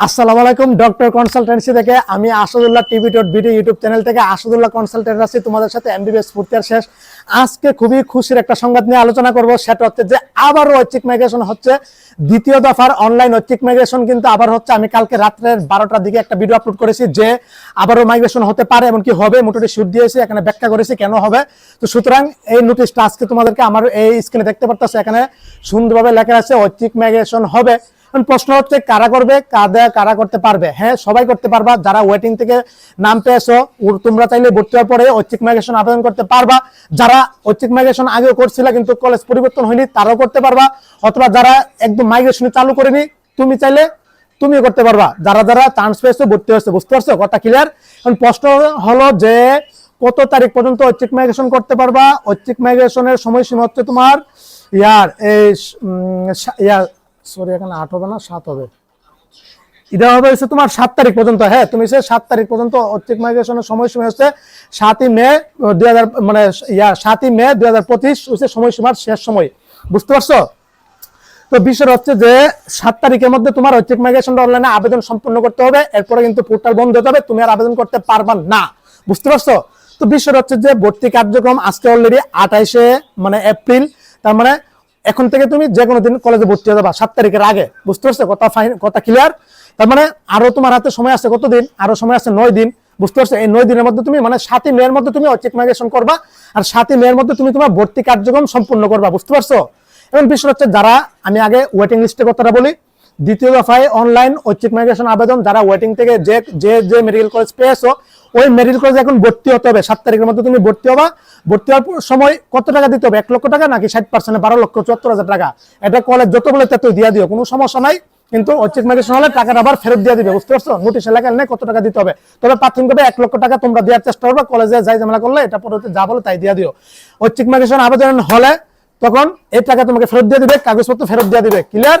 আসসালামু আলাইকুম, doctor consultancy থেকে আমি Asadullah TV dot video YouTube channel থেকে আসাদুল্লাহ কনসালটেন্ট আছি। তোমাদের সাথে এমবিবিএস ফুর্তিয়ার শেষ। আজকে খুবই খুশির একটা সংবাদ নিয়ে আলোচনা করব, সেটা হচ্ছে যে আবারও ঐচ্ছিক মাইগ্রেশন হচ্ছে। দ্বিতীয় দফার অনলাইন ঐচ্ছিক মাইগ্রেশন কিন্তু আবার হচ্ছে। আমি কালকে রাত্রের বারোটার দিকে একটা ভিডিও আপলোড করেছি যে আবারও মাইগ্রেশন হতে পারে, এমনকি হবে, মোটামুটি শুট দিয়েছি, এখানে ব্যাখ্যা করেছি কেন হবে। তো সুতরাং এই নোটিশটা আজকে তোমাদেরকে আমার এই স্ক্রিনে দেখতে পারতেছে, এখানে সুন্দরভাবে লেখা আছে, ঐচ্ছিক মাইগ্রেশন হবে। প্রশ্ন হচ্ছে, কারা করবে কাদা কারা করতে পারবে? হ্যাঁ সবাই করতে পারবা। যারা ওয়েটিং থেকে নাম পেয়েছ তোমরা চাইলে ভর্তি হওয়ার পরে ঐচ্ছিক মাইগ্রেশন আবেদন করতে পারবা। যারা ঐচ্ছিক মাইগ্রেশন আগেও করছিল, কিন্তু কলেজ পরিবর্তন হয়নি, তারাও করতে পারবা। অথবা যারা একদম মাইগ্রেশন চালু করেনি, তুমি চাইলে তুমিও করতে পারবা। যারা যারা চান্স পেয়েছ, ভর্তি হয়েছে, বুঝতে পারছ? কথা ক্লিয়ার এখন প্রশ্ন হলো যে, কত তারিখ পর্যন্ত ঐচ্ছিক মাইগ্রেশন করতে পারবা? ঐচ্ছিক মাইগ্রেশনের সময়সীমা হচ্ছে তোমার ইয়ার, এই ইয়ার সরি, এখানে আট হবে না, সাত হবে। এটা হবে হচ্ছে তোমার সাত তারিখ পর্যন্ত হ্যাঁ তুমি সে সাত তারিখ পর্যন্ত ঐচ্ছিক মাইগ্রেশনের সময়সীমা হচ্ছে সাতই মে দুই হাজার মানে ইয়া, সাতই মে দুই হাজার পঁচিশ হচ্ছে সময়সীমার শেষ সময়। বুঝতে পারছ? তো বিষয় হচ্ছে যে সাত তারিখের মধ্যে তোমার ঐচ্ছিক মাইগ্রেশনটা অনলাইনে আবেদন সম্পূর্ণ করতে হবে, এরপরে কিন্তু পোর্টাল বন্ধ হতে হবে তুমি আর আবেদন করতে পারবা না। বুঝতে পারছ? তো বিষয় হচ্ছে যে ভর্তি কার্যক্রম আজকে অলরেডি আঠাইশে মানে এপ্রিল তার মানে এখন থেকে তুমি যে কোনো দিন কলেজে ভর্তি হয়ে যাবা, সাত তারিখের আগে, বুঝতে পারছ? কথা ফাইন কথা ক্লিয়ার তার মানে আরও তোমার হাতে সময় আছে কতদিন? আরও সময় আছে নয় দিন, বুঝতে পারছ? এই নয় দিনের মধ্যে তুমি মানে সাতই মেয়ের মধ্যে তুমি ঐচ্ছিক মাইগ্রেশন করবা আর সাতই মেয়ের মধ্যে তুমি তোমার ভর্তি কার্যক্রম সম্পূর্ণ করবা, বুঝতে পারছ? এবং বিষয় হচ্ছে যারা, আমি আগে ওয়েটিং লিস্টের কথাটা বলি দ্বিতীয় দফায় অনলাইন ঐচ্ছিক মাইগ্রেশন আবেদন। যারা ওয়েটিং থেকে যে যে যে মেডিকেল কলেজ পেয়েছ ওই মেডিকেল কলেজে এখন ভর্তি হতে হবে। সাত তারিখের মধ্যে তুমি ভর্তি হবা। ভর্তি হওয়ার সময় কত টাকা দিতে হবে? এক লক্ষ টাকা নাকি ষাট পার্সেন্ট বারো লক্ষ চুয়াত্তর হাজার টাকা? এটা কলেজ যত বলে তত দিয়ে দিও। কোনো সমস্যা নাই। কিন্তু ঐচ্ছিক মাইগ্রেশন হলে টাকাটা আবার ফেরত দিয়ে দিবে। বুঝতে পারছ? নোটিশ এলাকা নেই কত টাকা দিতে হবে। তবে প্রাথমিকভাবে এক লক্ষ টাকা তোমরা দেওয়ার চেষ্টা করবে। কলেজে যাই ঝামেলা করলে এটা পরে যা বলে তাই দিয়ে দিও। ঐচ্ছিক মাইগ্রেশন আবেদন হলে তখন এই টাকা তোমাকে ফেরত দিয়ে দিবে। কাগজপত্র ফেরত দিয়ে দিবে। ক্লিয়ার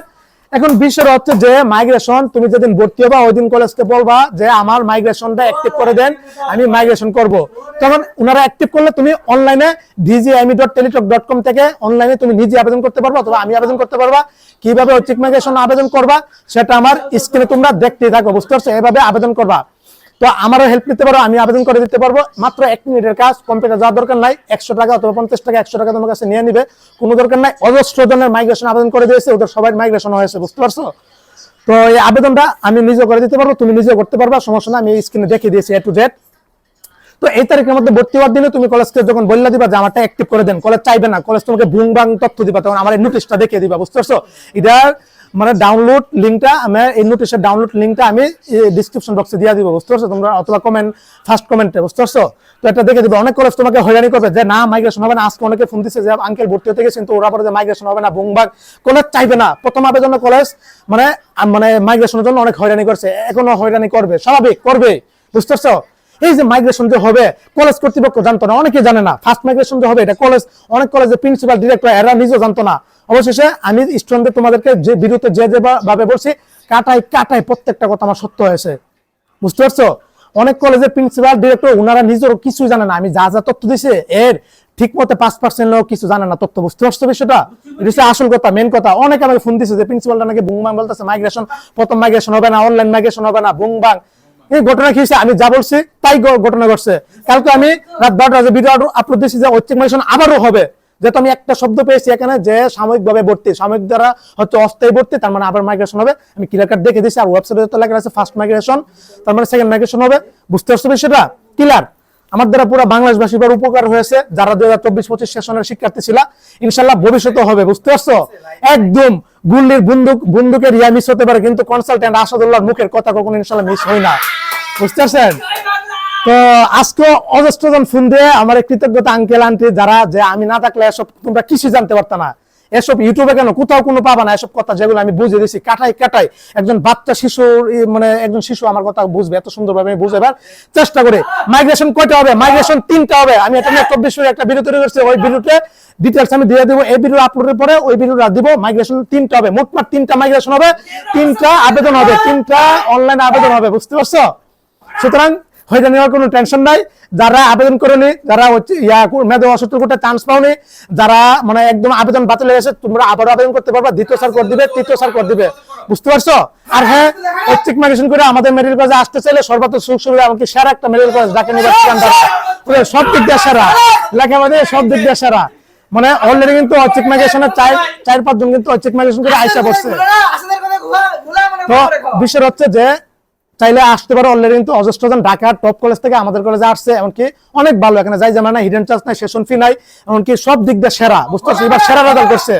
এখন বিষয় হচ্ছে যে মাইগ্রেশন তুমি যেদিন ভর্তি হবা ওই দিন কলেজকে বলবা যে আমার মাইগ্রেশনটা অ্যাক্টিভ করে দেন, আমি মাইগ্রেশন করব। তখন ওনারা অ্যাক্টিভ করলে তুমি অনলাইনে ডিজিআইমি ডট টেলিটক ডট কম থেকে অনলাইনে তুমি নিজে আবেদন করতে পারবা অথবা আমি আবেদন করতে পারবা। কীভাবে ঐচ্ছিক মাইগ্রেশন আবেদন করবা, সেটা আমার স্ক্রিনে তোমরা দেখতেই থাকো, বুঝতে পারছ? এভাবে আবেদন করবা। তো আমারও হেল্প নিতে পারো, আমি আবেদন করে দিতে পারব। মাত্র এক মিনিটের কাজ কম্পিউটার যাওয়ার দরকার নাই। একশো টাকা অথবা পঞ্চাশ টাকা, একশো টাকা তোমার কাছে নিয়ে নিবে। কোনো দরকার নাই। অজস্র জনের মাইগ্রেশন আবেদন করে দিয়েছে, ওদের সবাই মাইগ্রেশন হয়েছে, বুঝতে পারছ? তো এই আবেদনটা আমি নিজে করে দিতে পারব, তুমি নিজে করতে পারবা, সমস্যা না আমি স্ক্রিনে দেখিয়ে দিয়েছি এ টু জেড তো এই তারিখের মধ্যে ভর্তি হওয়ার দিনে তুমি কলেজকে যখন বললে দিবা যে আমারটা অ্যাক্টিভ করে দেন কলেজ চাইবে না কলেজ তোমাকে বুং বাং তথ্য দিবা, তখন আমার এই নোটিশটা দেখিয়ে দিবা, বুঝতে পারছ? এটার মানে ডাউনলোড লিঙ্কটা আমি এই নোটিশের ডাউনলোড লিঙ্কটা আমি ডিসক্রিপশন বক্সে দিয়ে দিব, বুঝতে পারছ? তোমরা অথবা কমেন্ট ফার্স্ট কমেন্টে বুঝতে পারছ? তো এটা দেখে দিবে, অনেক কলেজ তোমাকে হয়রানি করবে যে, না মাইগ্রেশন হবে না। আজকে অনেকে ফোন দিচ্ছে যে আঙ্কেল ভর্তি হতে গেছে। কিন্তু ওরা পরে যে মাইগ্রেশন হবে না। বুংবাগ কলেজ চাইবে না। প্রথম আবেদনে কলেজ মানে মানে মাইগ্রেশনের জন্য অনেক হয়রানি করছে। এখনও হয়রানি করবে, স্বাভাবিক করবে বুঝতে পারছ? এই যে মাইগ্রেশন যে হবে কলেজ কর্তৃপক্ষ জানতো না, অনেকে জানে না। ফার্স্ট মাইগ্রেশন যে হবে, এটা কলেজ অনেক কলেজের প্রিন্সিপাল ডিরেক্টর এরা নিজেও জানতো না। অবশেষে আমি স্টুডেন্টদের তোমাদেরকে যে বিরুদ্ধে যে যে ভাবে বলছি কাটাই কাটাই প্রত্যেকটা কথা আমার সত্য হয়েছে। বুঝতে পারছ? অনেক কলেজের প্রিন্সিপাল ডিরেক্টর ওনারা নিজেরও কিছু জানে না। আমি যা যা তথ্য দিছে এর ঠিক মতো পাঁচ পার্সেন্ট লোক কিছু জানে না তথ্য। বুঝতে পারছ বিষয়টা? এটা হচ্ছে আসল কথা মেন কথা। অনেকে আমাকে ফোন দিছে যে প্রিন্সিপালটা নাকি বুংবাং বলতেছে মাইগ্রেশন প্রথম মাইগ্রেশন হবে না অনলাইন মাইগ্রেশন হবে না বুংবাং এই ঘটনা কি আমি যা বলছি, তাই ঘটনা ঘটছে। কালকে আমি রাত বারোটা ভিডিও আপলোড দিয়েছি যে ঐচ্ছিক মাইগ্রেশন আবারও হবে। যেহেতু আমি একটা শব্দ পেয়েছি এখানে যে সাময়িকভাবে ভর্তি। সাময়িক দ্বারা হচ্ছে অস্থায়ী ভর্তি, তার মানে আবার মাইগ্রেশন হবে। আমি ক্লিয়ার কাট দেখে দিয়েছি, আর ওয়েবসাইটে তো লেখা আছে ফার্স্ট মাইগ্রেশন তার মানে সেকেন্ড মাইগ্রেশন হবে। বুঝতে পারছ বিষয়টা? ক্লিয়ার আমার দ্বারা পুরো বাংলাদেশবাসীর উপকার হয়েছে। যারা দুই হাজার চব্বিশ পঁচিশ সেশনের শিক্ষার্থী ছিল, ইনশাল্লাহ ভবিষ্যতে হবে, বুঝতে পারছ? একদম গুল্লির বন্দুক বন্দুকের ইয়া মিস হতে পারে, কিন্তু কনসালটেন্ট আসাদুল্লাহর মুখের কথা কখনো ইনশাল্লাহ মিস হয় না। বুঝতে পারছেন তো আজকে অজস্র জন ফোন দিয়ে আমার কৃতজ্ঞতা আঙ্কেল আন্টি যারা যে আমি না থাকলে এসব তোমরা কিছু জানতে পারতো না। এসব ইউটিউবে কেন? কোথাও কোনো পাবা না এসব কথা যেগুলো আমি বুঝে দিছি। কাটাই কাটাই একজন বাচ্চা শিশুর মানে একজন শিশু আমার কথা বুঝবে, এত সুন্দরভাবে আমি বুঝাবার চেষ্টা করি। মাইগ্রেশন কয়টা হবে? মাইগ্রেশন তিনটা হবে। আমি এটা নিয়ে চব্বিশ একটা ভিডিও তৈরি করছি, ওই ভিডিওতে ডিটেলস আমি দিয়ে দেবো। এই ভিডিও আপলোডের পরে ওই ভিডিওটা দিব। মাইগ্রেশন তিনটা হবে। মোটমাট তিনটা মাইগ্রেশন হবে, তিনটা আবেদন হবে, তিনটা অনলাইন আবেদন হবে, বুঝতে পারছ? সুতরাং হয়তো নেওয়ার কোনো টেনশন নাই। যারা আবেদন করেনি যারা হচ্ছে ইয়া মেধা অসত্তর কোটা চান্স পাওনি যারা মানে একদম আবেদন বাতিল হয়ে গেছে তোমরা আবার আবেদন করতে পারবা দ্বিতীয় সার করে দিবে তৃতীয় সার করে দিবে। বুঝতে পারছ? আর হ্যাঁ ঐচ্ছিক মাইগ্রেশন করে আমাদের মেডিকেল কলেজে আসতে চাইলে সর্বোচ্চ সুযোগ সুবিধা আমাকে সেরা একটা মেডিকেল কলেজ ঢাকা ইউনিভার্সিটি সব দিক দিয়ে সেরা। লেখাপড়া সব দিক দিয়ে সেরা। মানে অলরেডি কিন্তু ঐচ্ছিক মাইগ্রেশনের চার চার পাঁচজন কিন্তু ঐচ্ছিক মাইগ্রেশন করে আইসা বসছে। তো বিষয় হচ্ছে যে চাইলে আসতে পারো অলরেডি কিন্তু অজস্রজন ঢাকা টপ কলেজ থেকে আমাদের কলেজে আসছে, এমনকি অনেক ভালো, এখানে যাই জানা না হিডেন চার্জ নাই সেশন ফি নাই, এমনকি সব দিক দিয়ে সেরা, বুঝতে পারছ? এবার সেরা রেজাল্ট করছে,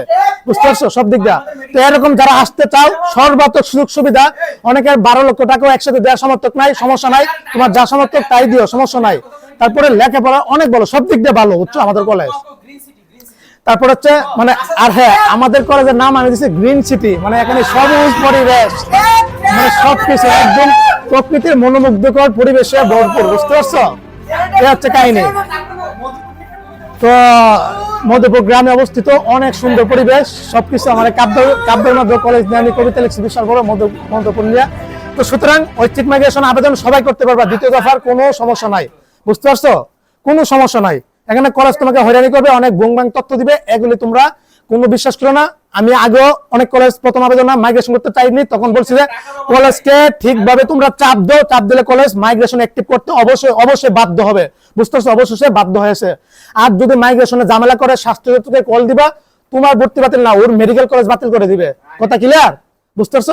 বুঝতে পারছ? সব দিক দিয়ে। তো এরকম যারা আসতে চাও, সর্বাত্মক সুযোগ সুবিধা অনেকের বারো লক্ষ টাকাও একসাথে দেওয়ার সমর্থক নাই, সমস্যা নাই, তোমার যা সমর্থক তাই দিও, সমস্যা নাই। তারপরে লেখাপড়া অনেক ভালো, সব দিক দিয়ে ভালো, বুঝছ? আমাদের কলেজ তারপর হচ্ছে মানে আর হ্যাঁ আমাদের কলেজের নাম আমি দিচ্ছি গ্রিন সিটি মানে এখানে সবুজ পরিবেশ। মানে সবকিছু একদম প্রকৃতির মনোমুগ্ধকর পরিবেশে ভরপুর, বুঝতে পারছ? এই হচ্ছে কাহিনী। তো, মধুপুর গ্রামে অবস্থিত অনেক সুন্দর পরিবেশ, সবকিছু আমার কাব্য কাব্যের মধ্যে কলেজ নিয়ে আমি কবিতা লিখছি বিশাল বড় মধু, মধুপুর নিয়ে। তো সুতরাং ঐচ্ছিক মাইগ্রেশন আবেদন সবাই করতে পারবা, দ্বিতীয় দফার কোনো সমস্যা নাই, বুঝতে পারছ? কোনো সমস্যা নাই। এখানে কলেজ তোমাকে হয়রানি করবে, অনেক বুংবাং তথ্য দিবে, এগুলি তোমরা কোনো বিশ্বাস করো না, আমি আগেও অনেক কলেজ প্রথম আবেদন মাইগ্রেশন করতে চাইনি, তখন বলছি যে কলেজকে ঠিকভাবে তোমরা চাপ দাও, চাপ দিলে কলেজ মাইগ্রেশন অ্যাক্টিভ করতে অবশ্যই অবশ্যই বাধ্য হবে। বুঝতে পারছ অবশ্যই সে বাধ্য হয়েছে। আর যদি মাইগ্রেশনে ঝামেলা করে স্বাস্থ্যকে কল দিবা, তোমার ভর্তি বাতিল না, ওর মেডিকেল কলেজ বাতিল করে দিবে। কথা ক্লিয়ার বুঝতে পারছ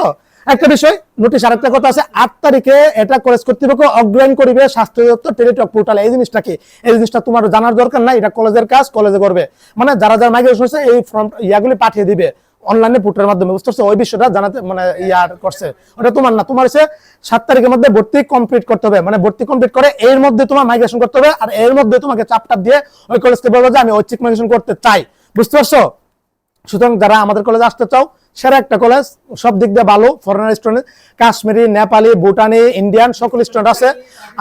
একটা বিষয় নোটিশ আরেকটা কথা আছে, আট তারিখে এটা কলেজ কর্তৃপক্ষ অগ্রহণ করিবে স্বাস্থ্য দপ্তর টেলিটক পোর্টাল এই জিনিসটা কি? এই জিনিসটা তোমার জানার দরকার নাই, এটা কলেজের কাজ কলেজে করবে। মানে যারা যারা মাইগ্রেশন হয়েছে, এই ফর্ম ইয়াগুলি পাঠিয়ে দিবে। অনলাইনে পোর্টালের মাধ্যমে, বুঝতে পারছ? ওই বিষয়টা জানাতে মানে ইয়ার করছে। ওটা তোমার না, তোমার হচ্ছে সাত তারিখের মধ্যে ভর্তি কমপ্লিট করতে হবে। মানে ভর্তি কমপ্লিট করে এর মধ্যে তোমার মাইগ্রেশন করতে হবে, আর এর মধ্যে তোমাকে চাপ টাপ দিয়ে ওই কলেজকে বলব যে আমি ঐচ্ছিক মাইগ্রেশন করতে চাই। বুঝতে পারছ? সুতরাং যারা আমাদের কলেজে আসতে চাও, সেরা একটা কলেজ সব দিক দিয়ে ভালো foreigner student Kashmiri, Nepali, Bhutani Indian সকল স্টুডেন্ট আছে।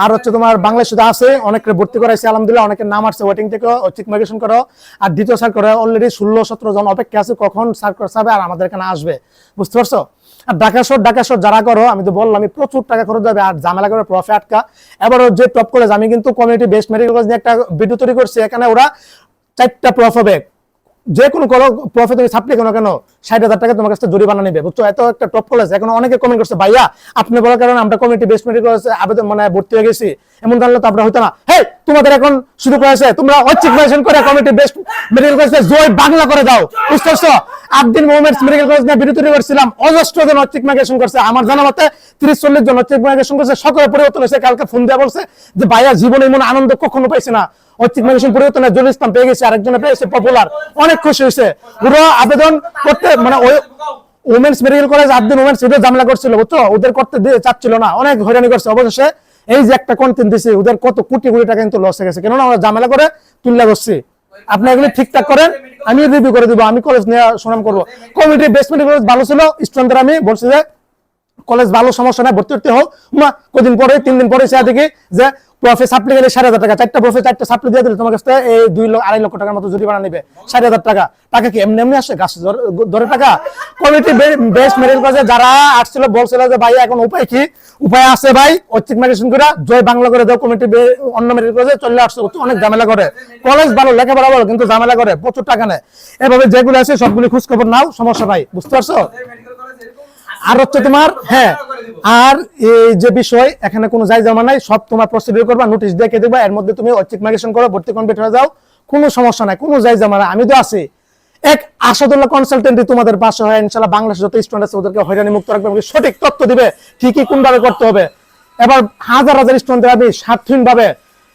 আর হচ্ছে তোমার বাংলাদেশে আছে অনেকের ভর্তি করাইছে, আলহামদুলিল্লাহ, অনেকের নাম আসছে ওয়েটিং থেকে ঐচ্ছিক মাইগ্রেশন করো। আর দ্বিতীয় স্যার করে অলরেডি ষোলো, সতেরো জন অপেক্ষা আছে, কখন স্যার করতে আর আমাদের এখানে আসবে। বুঝতে পারছ? আর ঢাকা শহর ঢাকা শহর যারা করো, আমি তো বললাম আমি প্রচুর টাকা খরচ যাবে আর ঝামেলা করে প্রফে আটকা। এবারও যে টপ কলেজ আমি কিন্তু কমিউনিটি বেস্ট মেডিকেল কলেজ নিয়ে একটা ভিডিও তৈরি করছি, এখানে ওরা চারটা প্রফ হবে। যে কোনো প্রফে তুমি ছাপলে কেন কেন? ষাট হাজার টাকা তোমার কাছে জরিমানা নেবে, বুঝছ? এত একটা টপ কলেজ এখন অনেকে কমেন্ট করছে, ভাইয়া, আপনি বলার কারণে আমরা কমিটি বেস্ট মেডিকেল কলেজে আবেদন মানে ভর্তি হয়ে গেছি। এমন জানলে তো আমরা হইতো না। হে তোমাদের এখন শুধু করেছে তোমরা ঐচ্ছিক ভাইশন করে কমিটি বেস্ট মেডিকেল কলেজে জয় বাংলা করে দাও, বুঝতে পারছ? আট দিন মোহামেন্টস মেডিকেল কলেজ নিয়ে তৈরি করছিলাম, অজস্র জন ঐচ্ছিক মাইগ্রেশন করছে, আমার জানা মতে তিরিশ চল্লিশ জন ঐচ্ছিক মাইগ্রেশন করছে সকলে পরিবর্তন হয়েছে, কালকে ফোন দেওয়া বলছে যে ভাইয়া জীবনে এমন আনন্দ কখনো পাইছে না। ঐচ্ছিক মাইগ্রেশন পরিবর্তনে জল ইসলাম পেয়ে গেছে, আরেকজনে পেয়েছে পপুলার অনেক খুশি হয়েছে। পুরো আবেদন করতে মানে ওই উমেন্স মেডিকেল কলেজ আট উমেন্স ভিডিও ঝামেলা করছিল, বুঝছ? ওদের করতে দিয়ে চাচ্ছিল না। অনেক হয়রানি করছে। অবশেষে এই যে একটা কন্টেন্ট দিছে, ওদের কত কোটি কোটি টাকা কিন্তু লস হয়ে গেছে। কেননা ওরা ঝামেলা করে তুললা করছি আপনি এগুলি ঠিকঠাক করেন আমি রিভিউ করে দিব, আমি কলেজ নিয়ে সুনাম করব। কমিটি বেসমেন্ট কলেজ ভালো ছিল স্টুডেন্টদের আমি বলছি যে কলেজ ভালো, সমস্যা নাই, ভর্তি হতে হোক। মা, কদিন পরে, তিন দিন পরে সে দেখি যে প্রফে সাপ্লি গেলে সাড়ে হাজার টাকা। চারটা প্রফে চারটা সাপ্লি দিয়ে দিলে তোমার কাছে এই দুই লক্ষ আড়াই লক্ষ টাকার মতো জরিমানা নিবে। সাড়ে হাজার টাকা। টাকা কি এমনি এমনি আসে? গাছ ধরে টাকা? কমিটি বেস্ট মেডিকেল কলেজে যারা আসছিল, বলছিল যে, ভাই, এখন উপায় কি? উপায় আছে, ভাই, ঐচ্ছিক মেডিসিন করে জয় বাংলা করে দাও কমিটি অন্য মেডিকেল কলেজে চলে আসছে। অনেক ঝামেলা করে। কলেজ ভালো, লেখাপড়া ভালো, কিন্তু ঝামেলা করে। প্রচুর টাকা নেয়। এভাবে যেগুলো আছে, সবগুলি খোঁজ খবর নাও, সমস্যা নাই। বুঝতে পারছ? আর হচ্ছে তোমার হ্যাঁ আর এই যে বিষয়, এখানে কোনো যাই জমা নাই, সব তোমার প্রসিডিউর করবা নোটিশ দেখে দেবা, এর মধ্যে তুমি ঐচ্ছিক মাইগ্রেশন করো, ভর্তি কমপ্লিট হয়ে যাও, কোনো সমস্যা নাই, কোনো যাই জমা নাই, আমি তো আছি। এক আসাদুল্লাহ কনসালটেন্টই তোমাদের পাশে হয় ইনশাল্লাহ বাংলাদেশ যত স্টুডেন্ট আছে ওদেরকে হয়রানি মুক্ত রাখবে আমাকে সঠিক তথ্য দিবে, ঠিকই কোনভাবে করতে হবে। এবার হাজার হাজার স্টুডেন্টদের আমি স্বার্থহীন ভাবে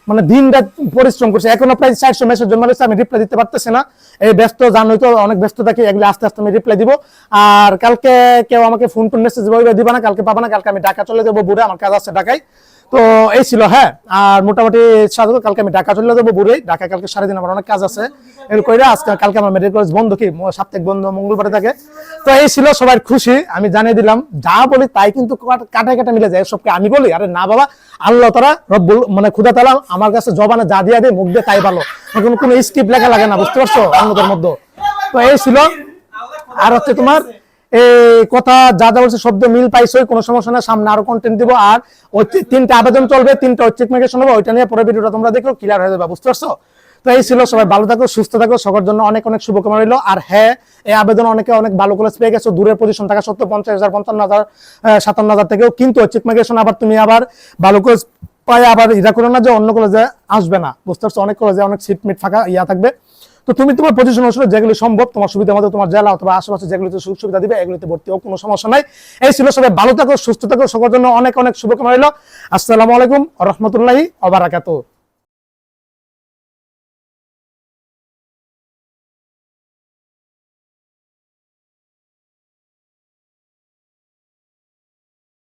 মানে দিন রাত পরিশ্রম করছে। এখনও প্রায় চারশো মেসেজ রয়েছে, আমি রিপ্লাই দিতে পারতেছি না। এই ব্যস্ত জানোই তো, অনেক ব্যস্ত থাকি এগুলো আস্তে আস্তে আমি রিপ্লাই দিব। আর কালকে কেউ আমাকে ফোন টোন মেসেজ দিবা না, কালকে পাবা না, কালকে আমি ঢাকা চলে যাব বুড়ে, আমার কাজ আছে ঢাকায়। তো এই ছিল হ্যাঁ। আর মোটামুটি সাধু কালকে আমি ঢাকা চলে যাব বুড়ে ঢাকা কালকে সারাদিন আমার অনেক কাজ আছে। এর কইরা আজকে কালকে আমার মেডিকেল কলেজ বন্ধ কি? সাপ্তাহিক বন্ধ, মঙ্গলবারে থাকে। তো এই ছিল সবাই খুশি, আমি জানিয়ে দিলাম, যা বলি তাই কিন্তু কাট- কাটা মিলে যায় সবকে আমি বলি, আরে না বাবা আল্লাহ তারা রব্বুল মানে খুদা তালা আমার কাছে জবানে যা দিয়া দিয়ে মুখ দিয়ে তাই ভালো। এখন কোনো স্ক্রিপ্ট লেখা লাগে না, বুঝতে পারছ? অন্যদের মধ্যে। তো এই ছিল। আর হচ্ছে তোমার, এই কথা যা যা বলছে শব্দ মিল পাইছো, কোনো সমস্যা না সামনে আরও কন্টেন্ট দিব। আর ওই তিনটা আবেদন চলবে, তিনটা ঐচ্ছিক মেকেশন হবে ওইটা নিয়ে পরে ভিডিওটা তোমরা দেখো ক্লিয়ার হয়ে যাবে, বুঝতে পারছ? তো এই ছিল, সবাই ভালো থাকো, সুস্থ থাকো সবার জন্য অনেক অনেক শুভকামনা রইল। আর হ্যাঁ এই আবেদন অনেকে অনেক ভালো কলেজ পেয়ে গেছো, দূরের পজিশন থাকা সত্ত্বেও পঞ্চাশ হাজার, পঞ্চান্ন হাজার সাতান্ন হাজার থেকেও। কিন্তু ঐচ্ছিক মেকেশন আবার তুমি আবার ভালো কলেজ পাই আবার এটা করো না যে অন্য কলেজে আসবে না। বুঝতে পারছ? অনেক কলেজে অনেক সিট মিট ফাঁকা ইয়া থাকবে। তো তুমি তোমার পজিশন অনুসারে যেগুলি সম্ভব, তোমার সুবিধা মতো তোমার জেলা অথবা আশেপাশে যেগুলিতে সুযোগ সুবিধা দিবে, এগুলিতে ভর্তি হোক কোনো সমস্যা নাই। এই ছিল সবাই, ভালো থাকো, সুস্থ থাকো সবার জন্য অনেক অনেক শুভকামনা রইল। আসসালামু আলাইকুম, রহমতুল্লাহি, অবারাকাতু।